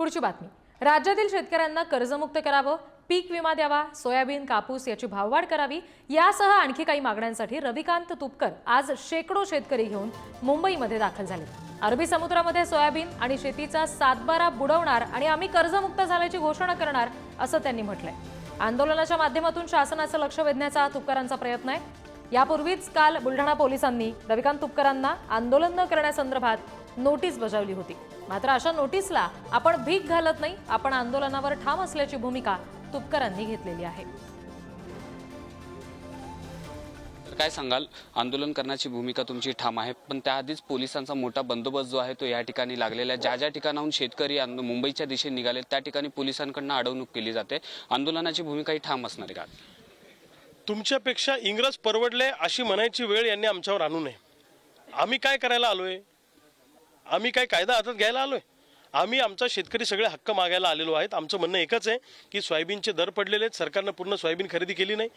पुढची बातमी. राज्यातील शेतकऱ्यांना कर्जमुक्त करावं पीक विमा द्यावा सोयाबीन कापूस याची भाववाढ करावी यासह आणखी काही मागण्यांसाठी रविकांत तुपकर आज शेकडो शेतकरी घेऊन मुंबईमध्ये दाखल झाले. अरबी समुद्रामध्ये सोयाबीन आणि शेतीचा सातबारा बुडवणार आणि आम्ही कर्जमुक्त झाल्याची घोषणा करणार असं त्यांनी म्हटलंय. आंदोलनाच्या माध्यमातून शासनाचं लक्ष वेधण्याचा तुपकरांचा प्रयत्न आहे. यापूर्वीच काल बुलढाणा पोलिसांनी रविकांत तुपकरांना आंदोलन न करण्यासंदर्भात नोटीस बजावली होती. मात्र अशा नोटीसला आपण भीक घालत नाही आपण आंदोलनावर ठाम असल्याची भूमिका तुपकरांनी घेतलेली आहे. काय सांगाल? आंदोलन करण्याची भूमिका तुमची ठाम आहे पण त्याआधीच पोलिसांचा मोठा बंदोबस्त जो आहे तो या ठिकाणी लागलेला आहे. ज्या ज्या ठिकाणाहून शेतकरी मुंबईच्या दिशेने निघाले त्या ठिकाणी पोलिसांकडनं अडवणूक केली जाते. आंदोलनाची भूमिका ही ठाम असणार आहे का? तुमच्यापेक्षा इंग्रज परवडले अशी म्हणायची वेळ यांनी आमच्यावर आणू नये. आम्ही काय करायला आलोय? आम्ही काय कायदा हातात घ्यायला आलोय? आम्ही आमचा शेतकरी सगळे हक्क मागायला आलेलो आहेत. आमचं म्हणणं एकच आहे की सोयाबीनचे दर पडलेले आहेत. सरकारनं पूर्ण सोयाबीन खरेदी केली नाही.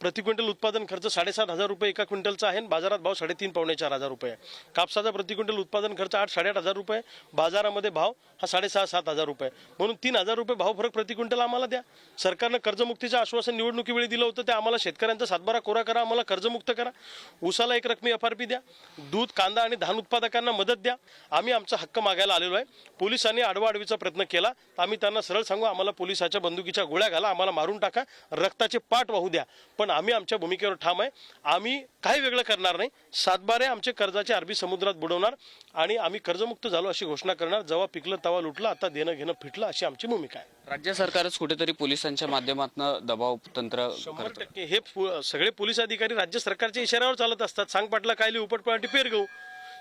प्रति क्विंटल उत्पादन खर्च साडेसात हजार रुपये एका क्विंटलचा आहे आणि बाजारात भाव साडेतीन पावणे चार हजार रुपये आहे. कापसाचा प्रति क्विंटल उत्पादन खर्च आठ साडेआठ हजार रुपये बाजारामध्ये भाव हा साडेसहा सात हजार रुपये म्हणून तीन हजार रुपये भाव फरक प्रति क्विंटल आम्हाला द्या. सरकारनं कर्जमुक्तीचं आश्वासन निवडणुकीवेळी दिलं होतं. ते आम्हाला शेतकऱ्यांचा सातबारा कोरा करा. आम्हाला कर्जमुक्त करा. ऊसाला एक रकमी एफ आर पी द्या. दूध कांदा आणि धान उत्पादकांना मदत द्या. आम्ही आमचा हक्क मागायला आलेलो आहे. पोलिसांनी आडवाआडवीचा प्रयत्न केला. तर आम्ही त्यांना सरळ सांगू आम्हाला पोलिसाच्या बंदुकीच्या गोळ्या घाला आम्हाला मारून टाका रक्ताचे पाठ वाहू द्या. पण आम्ही आमच्या भूमिकेवर ठाम आहे. आम्ही काही वेगळं करणार नाही. सातबारे आमचे कर्जाचे अरबी समुद्रात बुडवणार आणि आम्ही कर्जमुक्त झालो अशी घोषणा करणार. जेव्हा पिकलं तेव्हा लुटलं आता देणं घेणं फिटलं अशी आमची भूमिका आहे. राज्य सरकारच कुठेतरी पोलिसांच्या माध्यमातून दबाव तंत्र शंभर टक्के. हे सगळे पोलीस अधिकारी राज्य सरकारच्या इशाऱ्यावर चालत असतात. सांग पाटला कायली उपटपळाटी पेर घेऊ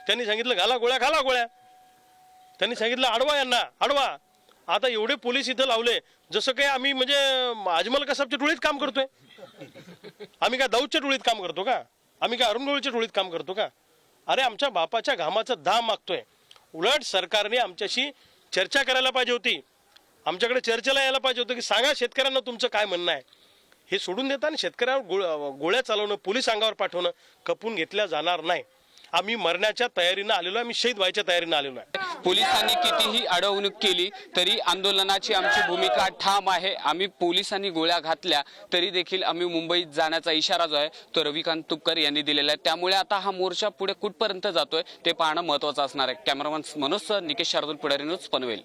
त्यांनी सांगितलं घाला गोळ्या घाला गोळ्या. त्यांनी सांगितलं अडवा यांना अडवा. आता एवढे पोलीस इथं लावले जसं काही आम्ही म्हणजे अजमल कसाबच्या टोळीत काम करतोय. आम्ही काय दाऊदच्या टोळीत काम करतो का? आम्ही काय अरुण गवळीच्या टोळीत काम करतो का? अरे आमच्या बापाच्या घामाचं दाम मागतोय. उलट सरकारने आमच्याशी चर्चा करायला पाहिजे होती. आमच्याकडे चर्चेला यायला पाहिजे होतं की सांगा शेतकऱ्यांना तुमचं काय म्हणणं आहे. हे सोडून देता आणि शेतकऱ्यावर गोळ- गोळ्या चालवणं पोलीस अंगावर पाठवणं कपून घेतल्या जाणार नाही. आम्ही मरण्याच्या तयारीनं आलेलो आहे आम्ही शहीद व्हायच्या तयारीनं आलेलो आहे. पोलिसांनी कितीही अडवणूक केली तरी आंदोलनाची आमची भूमिका ठाम आहे. आम्ही पोलिसांनी गोळ्या घातल्या तरी देखील आम्ही मुंबईत जाण्याचा इशारा जो आहे तो रविकांत तुपकर यांनी दिलेला आहे. त्यामुळे आता हा मोर्चा पुढे कुठपर्यंत जातोय ते पाहणं महत्वाचं असणार आहे. Cameraman Manoj sir Nikesh Shardul Pudhari news Panvel.